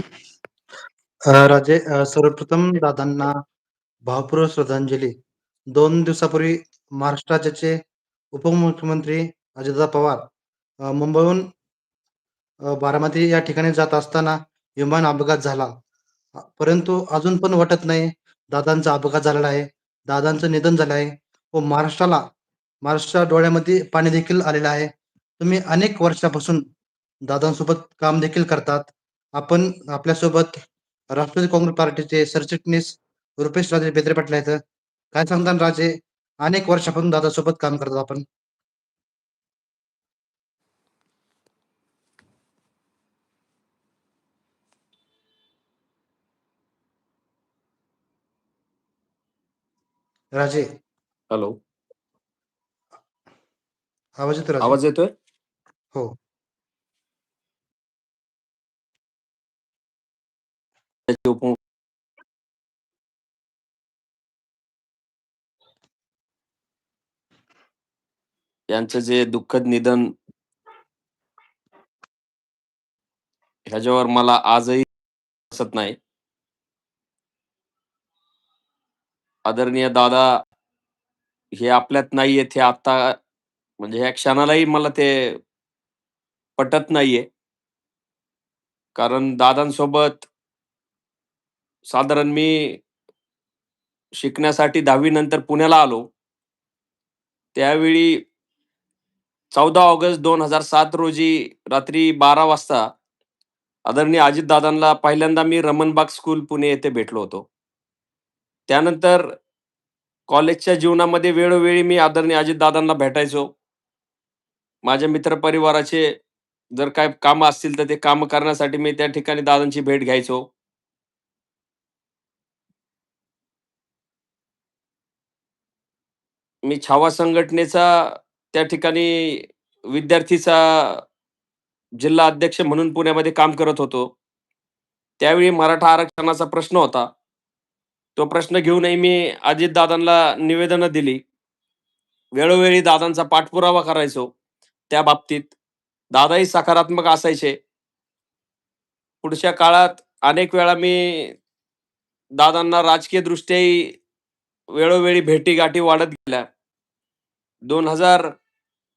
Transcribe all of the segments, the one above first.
अ, राजे अ, सर्वप्रथम दादांना भावपूर्व श्रद्धांजली. 2 दिवसापूर्वी महाराष्ट्र राज्याचे उपमुख्यमंत्री अजितदादा पवार अ, मुंबईहून अ, बारामती या ठिकाणी जात असताना विमान अपघात झाला. अ, परंतु अजून पण वाटत नाही दादांचा अपघात झालेला आहे. दादांचं निधन झालं आहे व महाराष्ट्राला महाराष्ट्राच्या डोळ्यामध्ये पाणी देखील आलेलं आहे. तुम्ही अनेक वर्षापासून दादांसोबत काम देखील करतात. आपण आपल्यासोबत राष्ट्रवादी काँग्रेस पार्टीचे सरचिटणीस रुपेश राजे बेत्रे पाटील आहेत. काय सांगताल राजे? अनेक वर्षापासून दादासोबत काम करतात आपण. राजे. हॅलो. आवाज येतोय राजे? आवाज येतोय? हो. त्याचे उप यांचं जे दुःखद निधन ह्याच्यावर मला आजही बसत नाही. आदरणीय दादा हे आपल्यात नाहीये हे आता म्हणजे ह्या क्षणालाही मला ते पटत नाहीये. कारण दादांसोबत साधारण मी शिकण्यासाठी 10वी नंतर पुण्याला आलो. त्यावेळी 14 ऑगस्ट 2007 रोजी रात्री 12 वाजता आदरणीय अजितदादांना पहिल्यांदा मी रमणबाग स्कूल पुणे येथे भेटलो होतो. त्यानंतर कॉलेजच्या जीवनामध्ये वेळोवेळी मी आदरणीय अजितदादांना भेटायचो. माझ्या मित्रपरिवाराचे जर काय कामं असतील तर ते कामं करण्यासाठी मी त्या ठिकाणी दादांची भेट घ्यायचो. मी छावा संघटनेचा त्या ठिकाणी विद्यार्थीचा जिल्हा अध्यक्ष म्हणून पुण्यामध्ये काम करत होतो. त्यावेळी मराठा आरक्षणाचा प्रश्न होता. तो प्रश्न घेऊनही मी अजितदादांना निवेदनं दिली. वेळोवेळी दादांचा पाठपुरावा करायचो त्या बाबतीत. दादाही सकारात्मक असायचे. पुढच्या काळात अनेक वेळा मी दादांना राजकीय दृष्ट्याही वेळोवेळी भेटीगाठी वाढत गेल्या. दोन हजार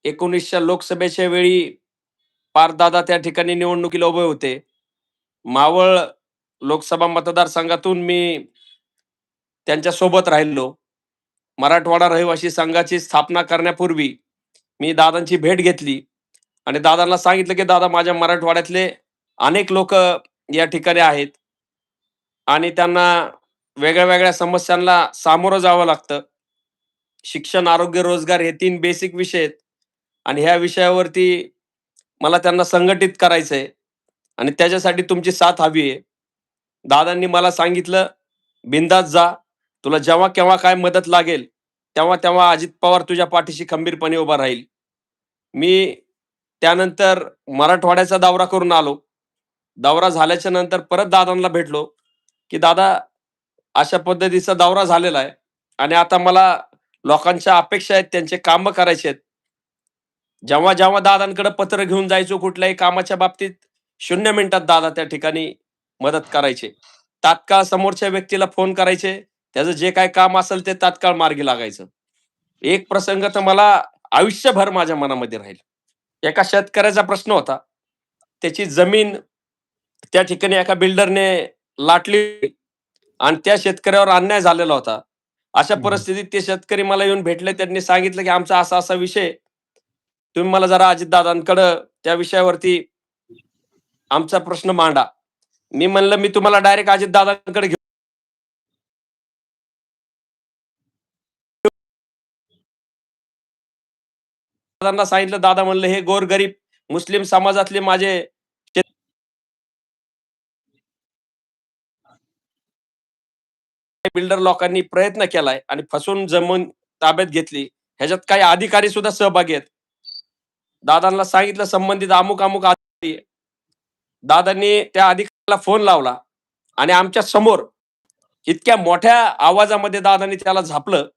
एकोणीसच्या लोकसभेच्या वेळी पार दादा त्या ठिकाणी निवडणुकीला उभे होते. मावळ लोकसभा मतदारसंघातून मी त्यांच्यासोबत राहिलो. मराठवाडा रहिवासी संघाची स्थापना करण्यापूर्वी मी दादांची भेट घेतली आणि दादांना सांगितलं, की दादा माझ्या मराठवाड्यातले अनेक लोक या ठिकाणी आहेत आणि त्यांना वेगळ्या-वेगळ्या समस्यांना सामोरं जावं लागतं. शिक्षण, आरोग्य, रोजगार हे तीन बेसिक विषय आहेत आणि ह्या विषयावरती मला त्यांना संघटित करायचं आहे आणि त्याच्यासाठी तुमची साथ हवी आहे. दादांनी मला सांगितलं, बिंदास जा. तुला जेव्हा-केव्हा काय मदत लागेल, तेव्हा-तेव्हा अजित पवार तुझ्या पाठीशी खंबीरपणे उभा राहील." मी त्यानंतर मराठवाड्याचा दौरा करून आलो. दौरा झाल्याच्यानंतर परत दादांना भेटलो, की "दादा, अशा पद्धतीचा दौरा झालेला आहे आणि आता मला लोकांच्या अपेक्षा आहेत, त्यांचे कामं करायचे आहेत." जेव्हा-जेव्हा दादांकडे पत्र घेऊन जायचो कुठल्याही कामाच्या बाबतीत, शून्य मिनिटात दादा त्या ठिकाणी मदत करायचे. तात्काळ समोरच्या व्यक्तीला फोन करायचे. त्याचं जे काय काम असेल ते तात्काळ मार्गी लागायचं. एक प्रसंग तर मला आयुष्यभर माझ्या मनामध्ये राहील. एका शेतकऱ्याचा प्रश्न होता. त्याची जमीन त्या ठिकाणी एका बिल्डरने लाटली आणि त्या शेतकऱ्यावर अन्याय झालेला होता. अशा. परिस्थितीत ते शेतकरी मला येऊन भेटले. त्यांनी सांगितलं, की "आमचा असा-असा विषय आहे. तुम्ही मला जरा अजितदादांकडं त्या विषयावरती आमचा प्रश्न मांडा." मी म्हणलं, "मी तुम्हाला डायरेक्ट अजितदादांकडे घेऊन" दादांना सांगितलं. दादा म्हणले, "हे गोरगरीब मुस्लिम समाजातले माझे बिल्डर लोकांनी प्रयत्न केलाय आणि फसवून जमीन ताब्यात घेतली. ह्याच्यात काही अधिकारी सुद्धा सहभागी आहेत. दादांना सांगितलं संबंधित अमुक-अमुक अधिकारी आहे. दादांनी त्या अधिकाऱ्याला फोन लावला आणि आमच्यासमोर इतक्या मोठ्या आवाजामध्ये दादांनी त्याला झापलं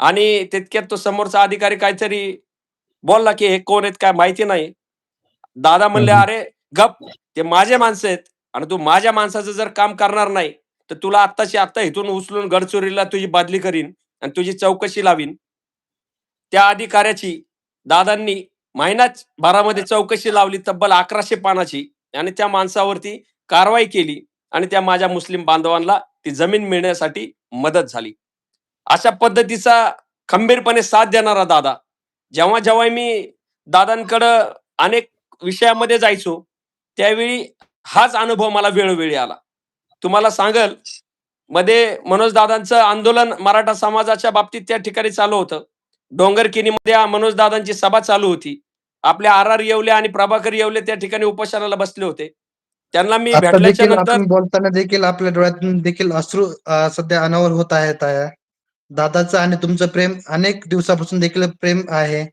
आणि तितक्यात तो समोरचा अधिकारी काहीतरी बोलला, की "हे कोण आहेत काय माहिती नाही." दादा म्हणले. "अरे गप! ते माझे माणसं आहेत आणि तू माझ्या माणसाचं जर काम करणार नाही तर तुला आत्ताची आत्ता इथून उचलून गडचोरीला तुझी बदली करीन आणि तुझी चौकशी लावीन. त्या अधिकाऱ्याची दादांनी महिनाच भरामध्ये चौकशी लावली तब्बल अकराशे पानाची. आणि त्या माणसावरती कारवाई केली आणि त्या माझ्या मुस्लिम बांधवांना ती जमीन मिळण्यासाठी मदत झाली. अशा पद्धतीचा खंबीरपणे साथ देणारा दादा. जेव्हा जेव्हा मी दादांकडं अनेक विषयामध्ये जायचो त्यावेळी हाच अनुभव मला वेळोवेळी आला. तुम्हाला सांगलमध्ये मनोज दादांचं आंदोलन मराठा समाजाच्या बाबतीत त्या ठिकाणी चालू होतं. डोंगरकिनीमध्ये मनोज दादांची सभा चालू होती. आपले आर आर येवले आणि प्रभाकर येवले त्या ठिकाणी उपोषणाला बसले होते. त्यांना मी भेटल्याच्या नंतर बोलताना देखील आपल्या डोळ्यातून देखील अश्रू सध्या अनावर होत आहेत आहे. दादाचं आणि तुमचं प्रेम अनेक दिवसापासून देखील प्रेम आहे.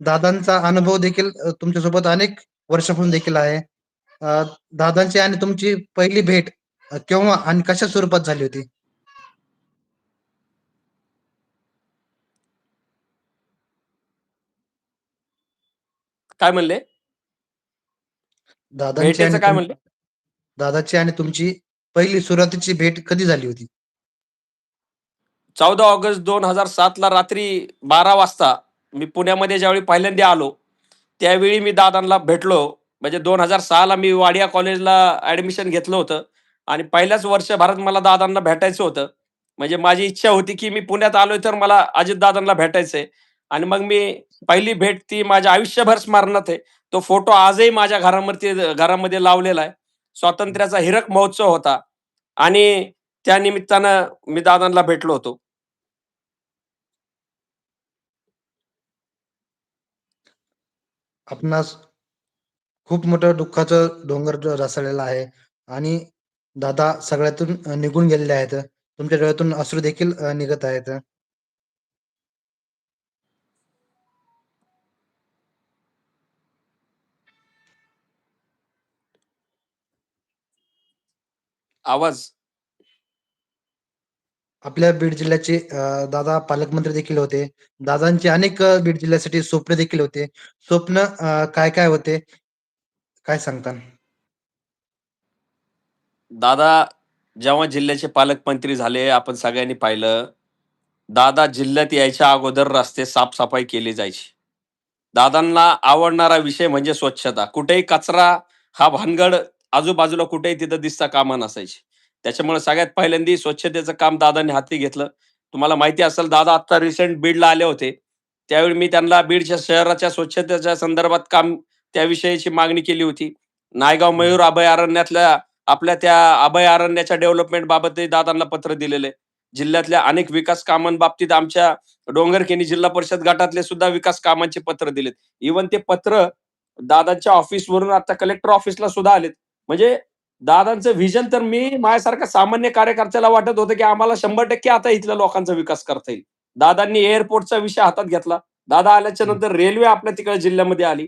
दादांचा अनुभव देखील तुमच्यासोबत अनेक वर्षापासून देखील आहे. दादांची आणि तुमची पहिली भेट केव्हा आणि कशा स्वरूपात झाली होती? काय म्हणले? दादांची भेटेचं काय म्हणले? दादाची आणि तुमची पहिली सुरुवातीची भेट कधी झाली होती? चौदा ऑगस्ट दोन हजार सात ला रात्री बारा वाजता मी पुण्यामध्ये ज्यावेळी पहिल्यांदा आलो त्यावेळी मी दादांना भेटलो. म्हणजे दोन हजार सहाला मी वाडिया कॉलेजला ऍडमिशन घेतलं होतं. आणि पहिल्याच वर्षभरात मला दादांना भेटायचं होतं. म्हणजे माझी इच्छा होती की मी पुण्यात आलोय तर मला अजित दादांना भेटायचंय. आणि मग मी पहिली भेट ती माझ्या आयुष्यभर स्मरणात आहे. तो फोटो आजही माझ्या घरामध्ये घरामध्ये लावलेला आहे. स्वातंत्र्याचा हिरक महोत्सव होता. आणि त्या निमित्तानं मी दादांना भेटलो होतो. आपणास खूप मोठं दुःखाचं डोंगर जो रसलेला आहे. आणि दादा सगळ्यातून निघून गेलेले आहेत. तुमच्या डोळ्यातून अश्रू देखील निघत आहेत. आवाज. आपल्या बीड जिल्ह्याचे दादा पालकमंत्री देखील होते. दादांचे अनेक बीड जिल्ह्यासाठी स्वप्न देखील होते. स्वप्न काय काय होते? काय सांगता दादा जेव्हा जिल्ह्याचे पालकमंत्री झाले आपण सगळ्यांनी पाहिलं दादा जिल्ह्यात यायच्या अगोदर रस्ते साफसफाई केली जायची. दादांना आवडणारा विषय म्हणजे स्वच्छता. कुठेही कचरा हा भानगड आजूबाजूला कुठेही तिथं दिसता कामा नसायची. त्याच्यामुळे सगळ्यात पहिल्यांदा स्वच्छतेचं काम दादांनी हाती घेतलं. तुम्हाला माहिती असेल दादा आता रिसेंट बीडला आले होते. त्यावेळी मी त्यांना बीडच्या शहराच्या स्वच्छतेच्या संदर्भात काम त्याविषयीची मागणी केली होती. नायगाव मयूर अभयारण्यातल्या आपल्या त्या अभयारण्याच्या डेव्हलपमेंट बाबतही दादांना पत्र दिलेले. जिल्ह्यातल्या अनेक विकास कामांबाबतीत आमच्या डोंगरखेनी जिल्हा परिषद गटातले सुद्धा विकास कामांचे पत्र दिलेत. इवन ते पत्र दादांच्या ऑफिसवरून आता कलेक्टर ऑफिसला सुद्धा आलेत. म्हणजे दादांचं व्हिजन तर मी माझ्यासारखा सामान्य कार्यकर्त्याला वाटत होतं की आम्हाला शंभर टक्के आता इथल्या लोकांचा विकास करता येईल. दादांनी एअरपोर्टचा विषय हातात घेतला. दादा आल्याच्यानंतर रेल्वे आपल्या तिकडे जिल्ह्यामध्ये आली.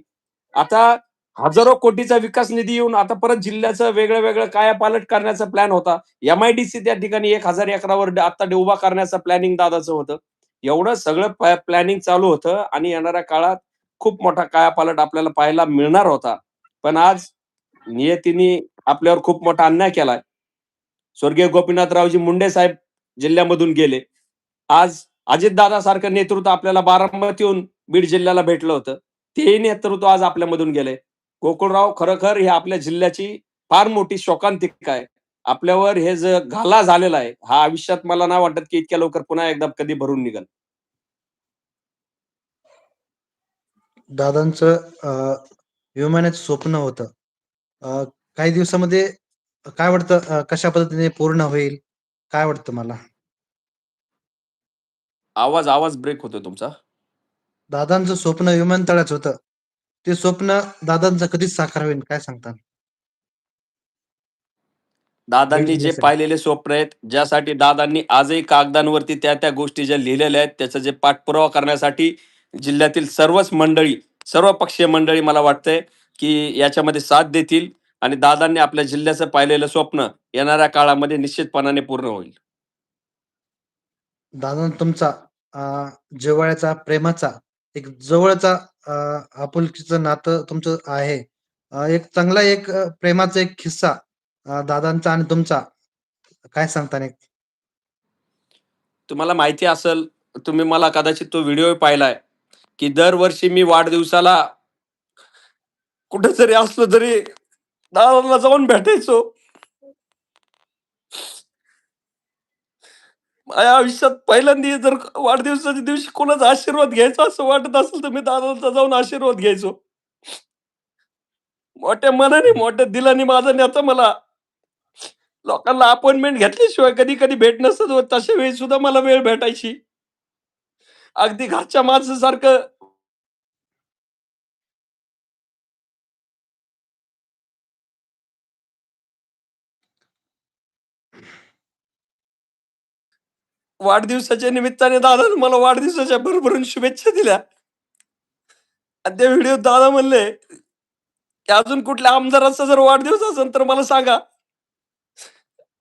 आता हजारो कोटीचा विकास निधी येऊन आता परत जिल्ह्याचं वेगळं वेगळं कायापालट करण्याचा प्लॅन होता. एमआयडीसी त्या ठिकाणी एक हजार एकरावर आता उभा करण्याचं प्लॅनिंग दादाचं होतं. एवढं सगळं प्लॅनिंग चालू होतं आणि येणाऱ्या काळात खूप मोठा कायापालट आपल्याला पाहायला मिळणार होता. पण आज नियतीने आपल्यावर खूप मोठा अन्याय केलाय. स्वर्गीय गोपीनाथरावजी मुंडे साहेब जिल्ह्यामधून गेले. आज अजितदादा सारखं नेतृत्व आपल्याला बारामतीहून बीड जिल्ह्याला भेटलं होतं. तेही नेतृत्व आज आपल्यामधून गेले. गोकुळराव खरोखर ही आपल्या जिल्ह्याची फार मोठी शोकांतिका आहे. आपल्यावर हे जे घाला झालेला आहे हा आयुष्यात मला नाही वाटत की इतक्या लवकर पुन्हा एकदा कधी भरून निघल दादांचं अ, विमानाचं स्वप्न होतं. अ, काही दिवसामध्ये काय वाटतं कशा पद्धतीने पूर्ण होईल? काय वाटतं मला? आवाज आवाज ब्रेक होतोय तुमचा. दादांचं स्वप्न विमानतळाचं होतं. ते स्वप्न दादांचं कधीच साकार होईल काय सांगता दादांनी जे. पाहिलेले स्वप्न आहेत ज्यासाठी दादांनी आजही कागदांवरती त्या त्या गोष्टी ज्या लिहिलेल्या आहेत त्याचा जे पाठपुरावा करण्यासाठी जिल्ह्यातील सर्वच मंडळी सर्व पक्षीय मंडळी मला वाटतंय की याच्यामध्ये साथ देतील आणि दादांनी आपल्या जिल्ह्याचं पाहिलेलं स्वप्न येणाऱ्या काळामध्ये निश्चितपणाने पूर्ण होईल दादा तुमचा जिव्हाळ्याचा प्रेमाचा एक जवळचा आपुलकीचं नातं तुमचं आहे एक चांगला एक प्रेमाचा एक किस्सा दादांचा आणि तुमचा काय सांगता नाही? तुम्हाला माहिती असेल, तुम्ही मला कदाचित तो व्हिडिओ पाहिलाय, की दरवर्षी मी वाढदिवसाला कुठेतरी असलो तरी दादांना जाऊन भेटायचो. माझ्या आयुष्यात पहिल्यांदा जर वाढदिवसाच्या दिवशी कोणाचा आशीर्वाद घ्यायचा असं वाटत असेल, तर मी दादांचा जाऊन आशीर्वाद घ्यायचो. मोठ्या मनाने, मोठ्या दिलाने माझा नेता मला लोकांना अपॉइंटमेंट घेतल्याशिवाय कधी-कधी भेट नसत तशा वेळी सुद्धा मला वेळ भेटायची. अगदी घरच्या माणसासारखं वाढदिवसाच्या निमित्ताने दादाने मला वाढदिवसाच्या भरभरून शुभेच्छा दिल्या. आणि त्या व्हिडिओ दादा म्हणले, की "अजून कुठल्या आमदाराचा जर वाढदिवस असेल तर मला सांगा."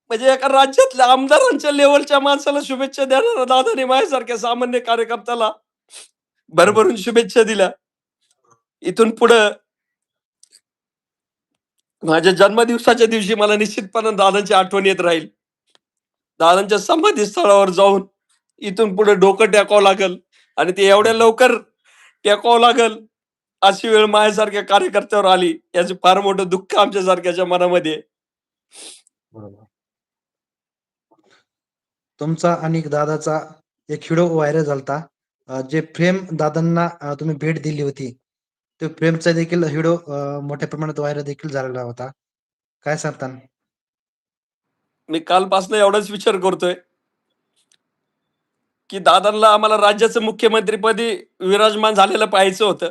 म्हणजे एका राज्यातल्या आमदारांच्या लेवलच्या माणसाला शुभेच्छा देणारा दादाने माझ्यासारख्या सामान्य कार्यकर्त्याला भरभरून शुभेच्छा दिल्या. इथून पुढं माझ्या जन्मदिवसाच्या दिवशी मला निश्चितपणे दादांची आठवण येत राहील. दादांच्या समाधी स्थळावर जाऊन इथून पुढे डोकं टेकावं लागेल आणि ते एवढ्या लवकर टेकावं लागेल अशी वेळ माझ्यासारख्या कार्यकर्त्यावर आली. याचं फार मोठं दुःख आमच्यासारख्याच्या मनामध्ये बरोबर. तुमचा आणि दादाचा एक व्हिडिओ व्हायरल झालता. जे फ्रेम दादांना तुम्ही भेट दिली होती. ते फ्रेमचा देखील व्हिडिओ मोठ्या प्रमाणात व्हायरल देखील झालेला होता. काय सांगता? मी कालपासून एवढाच विचार करतोय. की दादांना आम्हाला राज्याचं मुख्यमंत्रीपदी विराजमान झालेलं पाहायचं होतं.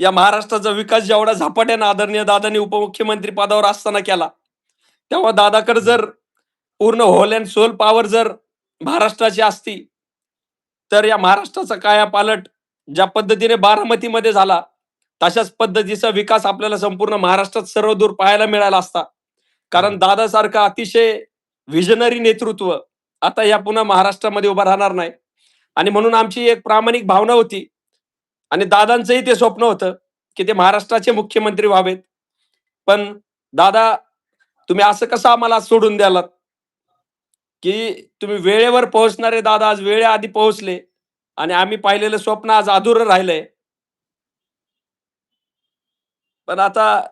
या महाराष्ट्राचा विकास जेवढा झपाट्याने आदरणीय दादांनी उपमुख्यमंत्री पदावर असताना केला, तेव्हा दादाकडे जर पूर्ण होल अँड सोल पॉवर जर महाराष्ट्राची असती, तर या महाराष्ट्राचा कायापालट ज्या पद्धतीने बारामतीमध्ये झाला, तशाच पद्धतीचा विकास आपल्याला संपूर्ण महाराष्ट्रात सर्वदूर पाहायला मिळाला असता. कारण दादासारखं अतिशय व्हिजनरी नेतृत्व आता या पुन्हा महाराष्ट्रामध्ये उभं राहणार नाही. आणि म्हणून आमची एक प्रामाणिक भावना होती आणि दादांचंही ते स्वप्न होतं, की ते महाराष्ट्राचे मुख्यमंत्री व्हावेत. पण दादा तुम्ही असं कसं आम्हाला सोडून द्यालात? की तुम्ही वेळेवर पोहोचणारे दादा आज वेळेआधी पोहोचले आणि आम्ही पाहिलेलं स्वप्न आज अधुरं राहिलंय. पण आता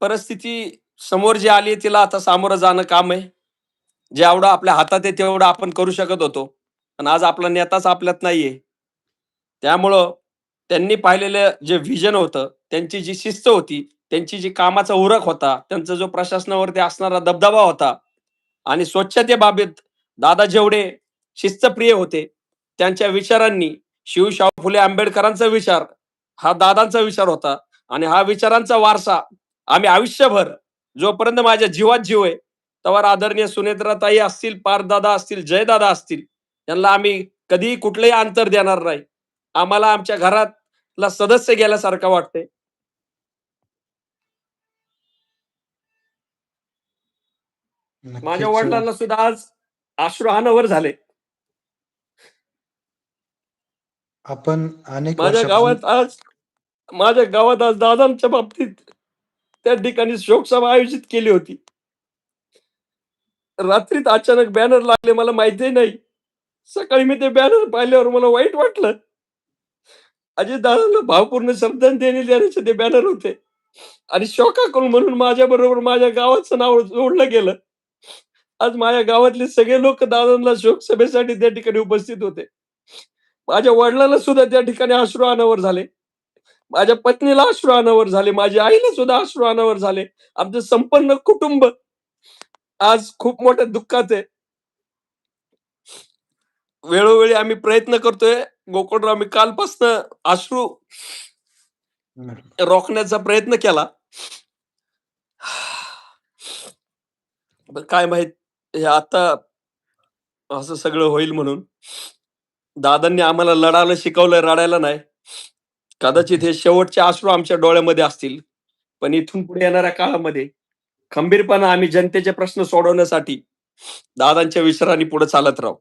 परिस्थिती समोर जी आली तिला आता सामोरं जाणं काम आहे. जेवढं आपल्या हातात आहे तेवढं आपण करू शकत होतो. पण आज आपला नेताच आपल्यात नाहीये. त्यामुळं त्यांनी पाहिलेलं जे व्हिजन होतं, त्यांची जी शिस्त होती, त्यांची जी कामाचा उरक होता, त्यांचा जो प्रशासनावरती असणारा दबदबा होता आणि स्वच्छतेबाबत दादा जेवढे शिस्तप्रिय होते, त्यांच्या विचारांनी शिवशाहू फुले आंबेडकरांचा विचार हा दादांचा विचार होता आणि हा विचारांचा वारसा आम्ही आयुष्यभर जोपर्यंत माझ्या जीवात जीव आहे, तोवर आदरणीय सुनेत्राताई असतील, पार्थदादा असतील, जयदादा असतील, यांना आम्ही कधीही कुठलंही अंतर देणार नाही. आम्हाला आमच्या घरातला सदस्य गेल्यासारखं वाटतंय. माझ्या नक्कीच. वडिलांना सुद्धा आज अनावर झाले. आपण माझ्या गावात आज माझ्या गावात आज दादांच्या बाबतीत त्या ठिकाणी शोकसभा आयोजित केली होती. रात्रीत अचानक बॅनर लागले मला माहिती नाही. सकाळी मी ते बॅनर पाहिल्यावर मला वाईट वाटलं. अजितदादांना भावपूर्ण श्रद्धांजली देण्याचे ते बॅनर होते आणि शोकाकुल म्हणून माझ्या बरोबर माझ्या गावाचं नाव जोडलं गेलं. आज माझ्या गावातले सगळे लोक दादांना शोकसभेसाठी त्या ठिकाणी उपस्थित होते. माझ्या वडिलांना सुद्धा त्या ठिकाणी अश्रू अनावर झाले. माझ्या पत्नीला अश्रू अनावर झाले. माझ्या आईला सुद्धा अश्रू अनावर झाले. आमचं संपूर्ण कुटुंब आज खूप मोठ्या दुःखात आहे. वेळोवेळी आम्ही प्रयत्न करतोय. गोकुळराव मी कालपासनं अश्रू. रोखण्याचा प्रयत्न केला. काय माहीत हे आता असं सगळं होईल म्हणून. दादांनी आम्हाला लढायला शिकवलंय, रडायला नाही. कदाचित हे शेवटचे आश्रू आमच्या डोळ्यामध्ये असतील. पण इथून पुढे येणाऱ्या काळामध्ये खंबीरपणा आम्ही जनतेचे प्रश्न सोडवण्यासाठी दादांच्या विचारांनी पुढे चालत राहू.